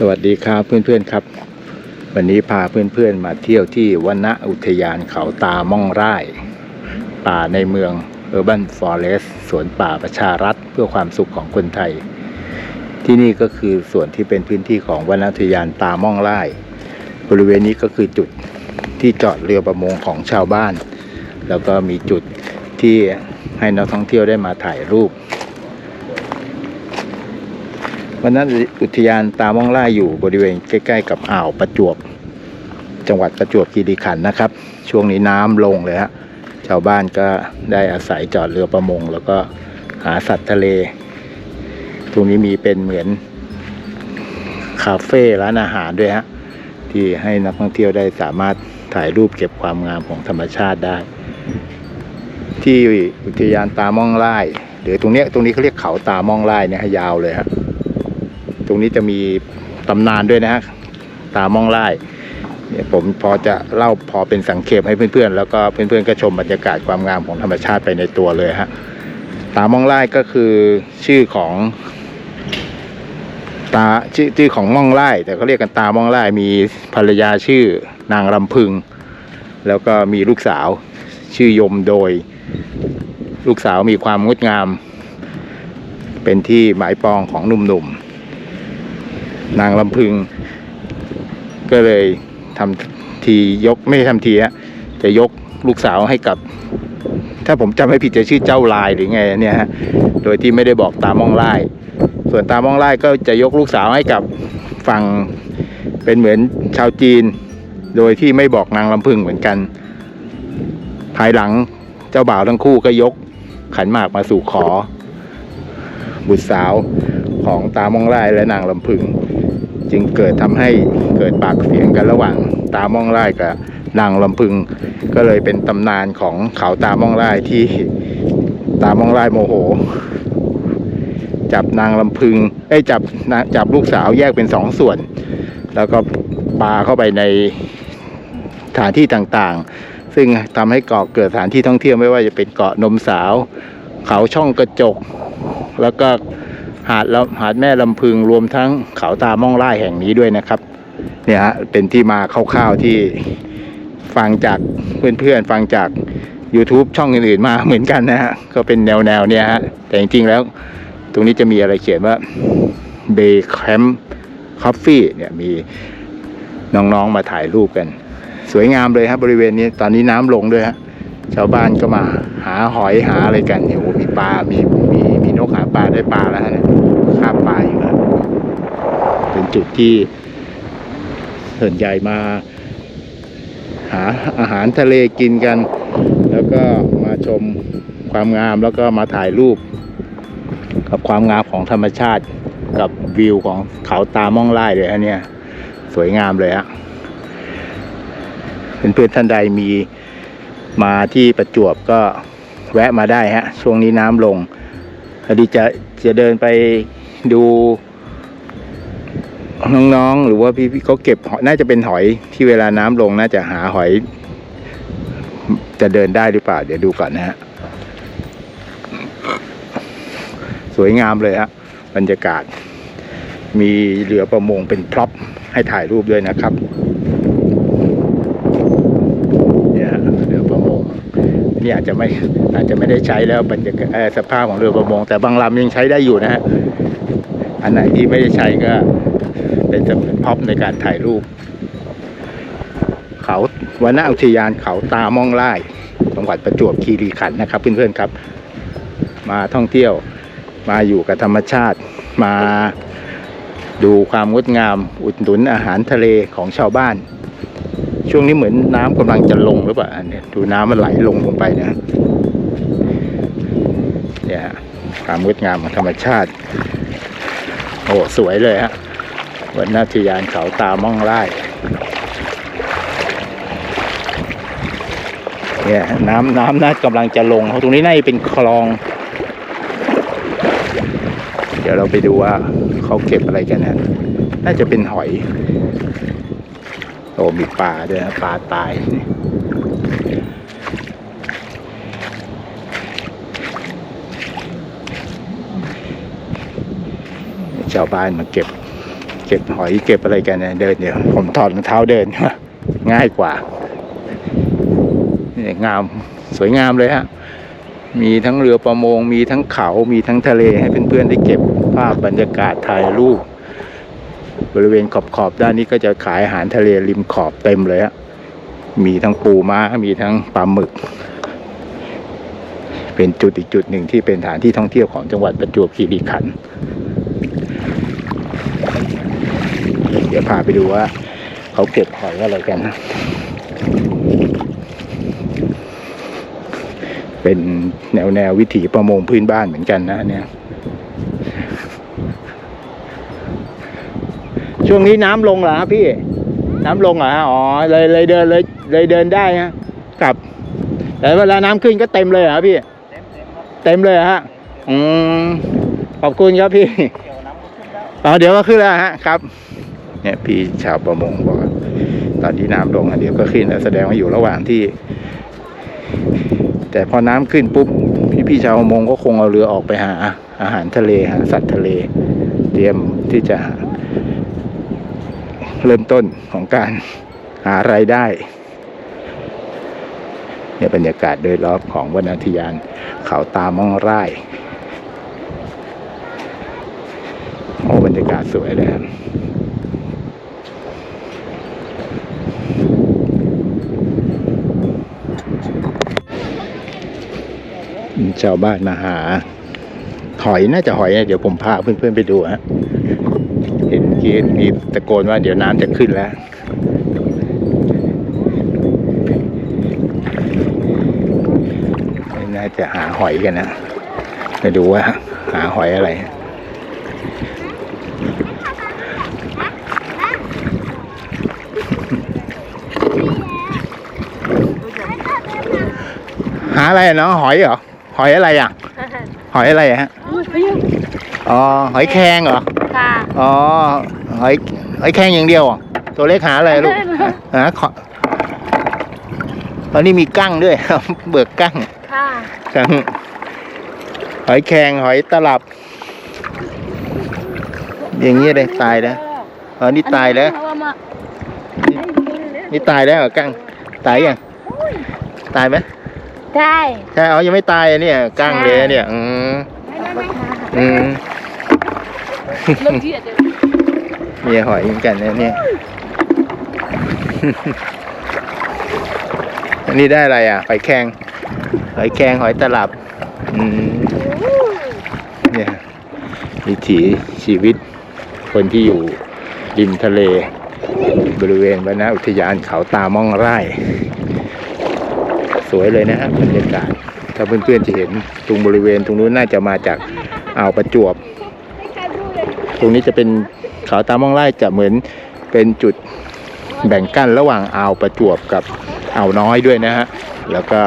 สวัสดีครับเพื่อนๆครับ วันนี้พาเพื่อนๆมาเที่ยวที่วนอุทยานเขาตาม่องไร่ ป่าในเมือง Urban Forest สวนป่าประชารัฐเพื่อความสุขของคนไทย ที่นี่ก็คือส่วนที่เป็นพื้นที่ของวนอุทยานตาม่องไร่ บริเวณนี้ก็คือจุดที่จอดเรือประมงของชาวบ้าน แล้วก็มีจุดที่ให้นักท่องเที่ยวได้มาถ่ายรูป วันนั้นอุทยานตาม่องล่าอยู่บริเวณใกล้ๆ กับอ่าวประจวบ จังหวัดประจวบคีรีขันธ์นะครับ ช่วงนี้น้ำลงเลยฮะชาวบ้านก็ได้อาศัยจอดเรือประมง แล้วก็หาสัตว์ทะเล ตรงนี้มีเป็นเหมือนคาเฟ่ร้านอาหารด้วยฮะที่ให้นักท่องเที่ยวได้สามารถถ่ายรูปเก็บความงามของธรรมชาติได้ ที่อุทยานตาม่องไร่หรือตรงเนี้ยตรงนี้เขาเรียกเขาตาม่องไร่เนี่ยฮะยาวเลยฮะ ตรงนี้จะมีตำนานด้วยนะฮะตามองไล่เนี่ยผมพอจะเล่าพอเป็นสังเขปให้เพื่อนๆ แล้วก็เพื่อนๆก็ชมบรรยากาศความงามของธรรมชาติไปในตัวเลยฮะตามองไล่ก็คือชื่อของตาชื่อชื่อของม่องไล่แต่เขาเรียกกันตามองไล่มีภรรยาชื่อนางลำพึง แล้วก็มีลูกสาวชื่อยมโดย ลูกสาวมีความงดงาม เป็นที่หมายปองของหนุ่มๆ นางลำพึง ก็เลยทำทียกไม่ทำทีฮะจะยกลูกสาวให้กับ ถ้าผมจำไม่ผิดจะชื่อเจ้าลายหรือไงเนี่ยฮะโดยที่ไม่ได้บอกตามองไล่ส่วนตามองไล่ก็จะยกลูกสาวให้กับฝั่งเป็นเหมือนชาวจีน โดยที่ไม่บอกนางลำพึงเหมือนกัน ภายหลังเจ้าบ่าวทั้งคู่ก็ยกขันหมากมาสู่ขอ บุตรสาวของตามองไล่และนางลำพึง จึงเกิดทำให้เกิดปากเสียงกันระหว่างตามองไล่กับนางลำพึง ก็เลยเป็นตำนานของเขาตามองไล่ที่ตามองไล่โมโห จับนางลำพึงไอ้จับจับลูกสาวแยกเป็นสองส่วน แล้วก็ปาเข้าไปในสถานที่ต่างๆ ซึ่งทำให้เกาะเกิดสถานที่ท่องเที่ยวไม่ว่าจะเป็นเกาะนมสาว เขาช่องกระจก แล้วก็ หาดลำหาดแม่ลำพึงรวมทั้งเขาตาม่องไร่แห่งนี้ด้วยนะครับ เนี่ยฮะเป็นที่มาคร่าวๆที่ฟังจากเพื่อนๆฟังจาก YouTube ช่องอื่นๆมาเหมือนกันนะฮะก็เป็นแนวๆเนี่ยฮะแต่จริงๆแล้ว ตรงนี้จะมีอะไรเขียนว่า Bay Camp Coffee เนี่ยมีน้องๆมาถ่ายรูปกัน สวยงามเลยครับบริเวณนี้ตอนนี้น้ำลงด้วยฮะชาวบ้านก็มาหาหอยหาอะไรกันเนี่ยโอ้มีปลา มี ปลาได้ปลาแล้วฮะเนี่ยข้ามปลาอยู่แล้วเป็นจุดที่ส่วนใหญ่มา หาอาหารทะเลกินกัน แล้วก็มาชมความงามแล้วก็มาถ่ายรูป กับความงามของธรรมชาติกับวิวของเขาตาม่องไล่เลยฮะเนี่ย สวยงามเลยฮะเพื่อนๆท่านใดมีมาที่ประจวบก็แวะมาได้ฮะ ช่วงนี้น้ำลง พอดีจะจะเดินไปดูน้องๆ หรือว่าพี่ๆเขาเก็บหอยน่าจะเป็นหอยที่เวลาน้ำลงน่าจะหาหอย จะเดินได้หรือเปล่า เดี๋ยวดูก่อนนะฮะ สวยงามเลยฮะบรรยากาศ มีเรือประมงเป็นพร็อพให้ถ่ายรูปด้วยนะครับ เนี่ยเรือประมง นี่อาจจะไม่อาจจะไม่ได้ใช้แล้วบรรยากาศเอ่อสภาพของเรือประมง แต่บางลำยังใช้ได้อยู่นะฮะอันไหนที่ไม่ได้ใช้ก็เป็นเสมือนพ็อพในการถ่ายรูป เขาวนอุทยานเขาตามองไล่จังหวัดประจวบคีรีขันธ์นะครับ เพื่อนๆครับ มาท่องเที่ยวมาอยู่กับธรรมชาติมาดูความงดงามอุดหนุนอาหารทะเลของชาวบ้าน ช่วงนี้เหมือนน้ำกำลังจะลงหรือเปล่าเนี้ยดูน้ำมันไหลลงลงไปนะเนี่ยฮะความงดงามของธรรมชาติ โอ้สวยเลยฮะวันนาทยานเขาตาม่องไร่เนี่ยน้ำน้ำน่ากำลังจะลงตรงนี้น่าจะเป็นคลอง เดี๋ยวเราไปดูว่าเขาเก็บอะไรกันนะน่าจะเป็นหอย โอ้มีปลาด้วยนะปลาตายชาวบ้านมาเก็บ เก็บหอยเก็บอะไรกันเนี่ยเดินเดี๋ยวผมถอดรองเท้าเดินง่ายกว่านี่งามสวยงามเลยฮะมีทั้งเรือประมง มีทั้งเขา มีทั้งทะเลให้เพื่อนๆได้เก็บภาพบรรยากาศถ่ายรูป บริเวณขอบขอบด้านนี้ก็จะขายอาหารทะเลริมขอบเต็มเลยฮะมีทั้งปูม้ามีทั้งปลาหมึก เป็นจุดอีกจุดหนึ่งที่เป็นฐานที่ท่องเที่ยวของจังหวัดประจวบคีรีขันธ์เดี๋ยวพาไปดูว่า เขาเก็บหอยอะไรกันนะเป็นแนวแนววิถีประมงพื้นบ้านเหมือนกันนะเนี่ย ช่วงนี้น้ำลงเหรอฮะพี่ น้ำลงเหรอฮะอ๋อเลยเลยเดินเลยเลยเดินได้ฮะกลับ แต่เวลาน้ำขึ้นก็เต็มเลยเหรอพี่ เต็มเลยเหรอฮะอืมขอบคุณครับพี่อ๋อเดี๋ยวก็ขึ้นแล้วฮะครับ เนี่ยพี่ชาวประมงบอกว่าตอนนี้น้ำลงอะเดี๋ยวก็ขึ้นแล้วแสดงว่าอยู่ระหว่างที่ แต่พอน้ำขึ้นปุ๊บพี่พี่ๆชาวประมงก็คงเอาเรือออกไปหาอาหารทะเลหาสัตว์ทะเล เตรียมที่จะ เริ่มต้นของการหารายได้เนี่ยบรรยากาศโดยรอบของวรรณอุทยานเขาตามองไร่โอ้บรรยากาศสวยเลยครับชาวบ้านมาหา หอยน่าจะหอยนะเดี๋ยวผมพาเพื่อนๆไปดูฮะ กี้มีตะโกนว่าเดี๋ยวน้ำจะขึ้นแล้ว น่าจะหาหอยกันนะไปดูว่าหาหอยอะไรหาอะไรอะเนาะหอยเหรอ หอยอะไรอะ หอยอะไรอะฮะ อ๋อ หอยแครงเหรอ ค่ะ อ๋อ หอยหอยแครงอย่างเดียวเหรอตัวเล็กหาอะไรลูกหาขอตอนนี้มีกั้งด้วยเบิกกั้งค่ะกั้งหอยแครงหอยตลับ อย่างเงี้ยเลยตายแล้วอ๋อนี่ตายแล้ว นี่นี่ตายแล้วเหรอกั้งตายยังตายไหมได้ใช่อ๋อยังไม่ตายอะเนี่ยกั้งเลยอะเนี่ยอืมอืม เริ่มเจียดเลย มีหอยเหมือนกันนะเนี่ย อันนี้ได้อะไรอะ หอยแครงหอยแครงหอยตลับ อืม เนี่ยวิถีชีวิตคนที่อยู่ริมทะเล บริเวณวนอุทยานเขาตาม่องไร่ สวยเลยนะฮะบรรยากาศ ถ้าเพื่อนๆจะเห็นตรงบริเวณตรงนู้นน่าจะมาจากอ่าวประจวบ ตรงนี้จะเป็นเขาตาม่องไร่จะเหมือนเป็นจุดแบ่งกั้นระหว่างอ่าวประจวบกับอ่าวน้อยด้วยนะฮะ แล้วก็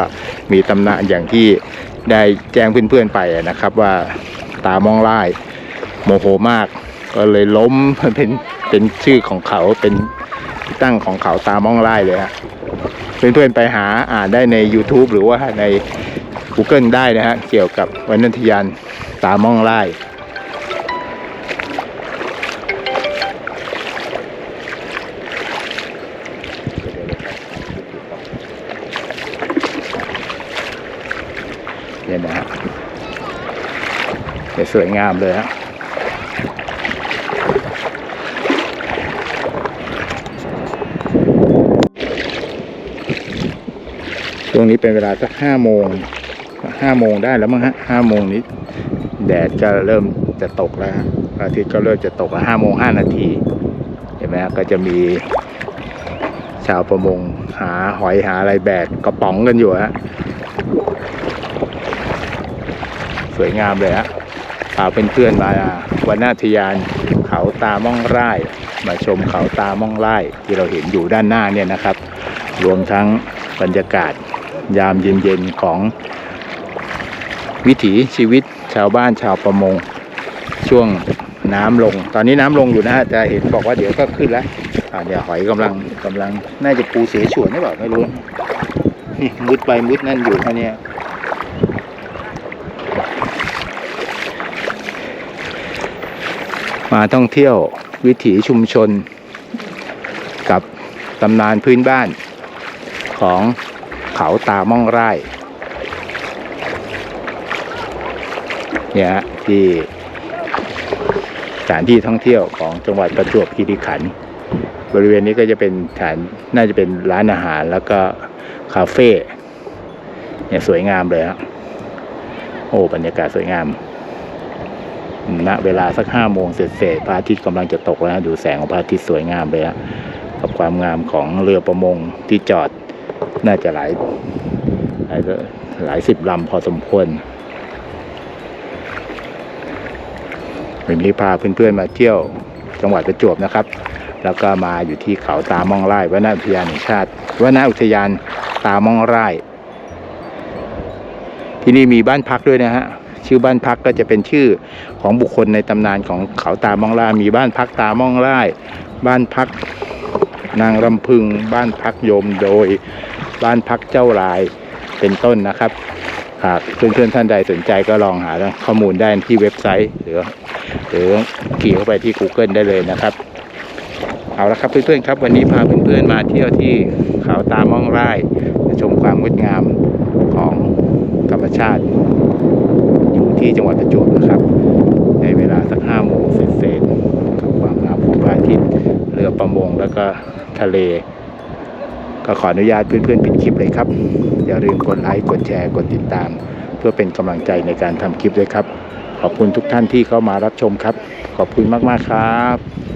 มีตำหนานอย่างที่ได้แจ้งเพื่อนๆไปนะครับว่าตามองไล่โมโหมาก ก็เลยล้มเป็นเป็นชื่อของเขาเป็นตั้งของเขาตามองไล่เลยฮะเพื่อนๆไปหาอ่านได้ใน YouTube หรือว่าใน Google ได้นะฮะเกี่ยวกับวันนันทยานตามองไล่ สวยงามเลยฮะช่วงนี้เป็นเวลาสักห้าโมงห้าโมงได้แล้วมั้งฮะห้าโมงนี้ แดดก็เริ่มจะตกแล้วอาทิตย์ก็เริ่มจะตกห้าโมงห้านาทีเห็นไหมฮะก็จะมีชาวประมงหาหอยหาอะไรแบกกระป๋องกันอยู่ฮะ สวยงามเลยฮะ พาเพื่อนๆมาวันนาทยานเขาตาม่องไร่มาชมเขาตาม่องไร่ที่เราเห็นอยู่ด้านหน้าเนี่ยนะครับ รวมทั้งบรรยากาศยามเย็นๆของวิถีชีวิตชาวบ้านชาวประมง ช่วงน้ำลง ตอนนี้น้ำลงอยู่นะฮะจะเห็นบอกว่าเดี๋ยวก็ขึ้นแล้วอ่าเดี๋ยวหอยกำลังกำลังน่าจะปูเสฉวนหรือเปล่าไม่รู้นี่มุดไปมุดนั่นอยู่แค่เนี้ย มาท่องเที่ยววิถีชุมชน กับตำนานพื้นบ้านของเขาตาม่องไร่เนี่ยฮะที่สถานที่ท่องเที่ยวของจังหวัดประจวบคีรีขันธ์บริเวณนี้ก็จะเป็นฐานน่าจะเป็นร้านอาหารแล้วก็คาเฟ่เนี่ยสวยงามเลยฮะโอ้บรรยากาศสวยงาม ณเวลาสักห้าโมงเสร็จพระอาทิตย์กำลังจะตกแล้วนะดูแสงของพระอาทิตย์สวยงามเลยฮะกับความงามของเรือประมงที่จอดน่าจะหลายหลายหลายสิบลำพอสมควรวันนี้พาเพื่อนๆมาเที่ยวจังหวัดประจวบนะครับ แล้วก็มาอยู่ที่เขาตามองไร่วนอุทยานแห่งชาติวนอุทยานตามองไร่ที่นี่มีบ้านพักด้วยนะฮะ ชื่อบ้านพักก็จะเป็นชื่อของบุคคลในตำนานของเขาตามองไร่มีบ้านพักตามองไร่บ้านพักนางรำพึง บ้านพักโยมโดย บ้านพักเจ้าลายเป็นต้นนะครับหากเพื่อนๆท่านใดสนใจก็ลองหาข้อมูลได้ที่เว็บไซต์ หรือ หรือขี่เข้าไปที่ Google ได้เลยนะครับ เอาละครับเพื่อนๆครับ วันนี้พาเพื่อนๆมาเที่ยวที่เขาตาม่องไร่ชมความงดงามของธรรมชาติ ที่จังหวัดประจวบนะครับ ในเวลาสักห้าโมงเศษกับความงามของพระอาทิตย์เรือประมงแล้วก็ทะเล ก็ขออนุญาตเพื่อนๆปิดคลิปเลยครับ อย่าลืมกดไลค์กดแชร์กดติดตาม เพื่อเป็นกำลังใจในการทำคลิปด้วยครับ ขอบคุณทุกท่านที่เข้ามารับชมครับ ขอบคุณมากๆครับ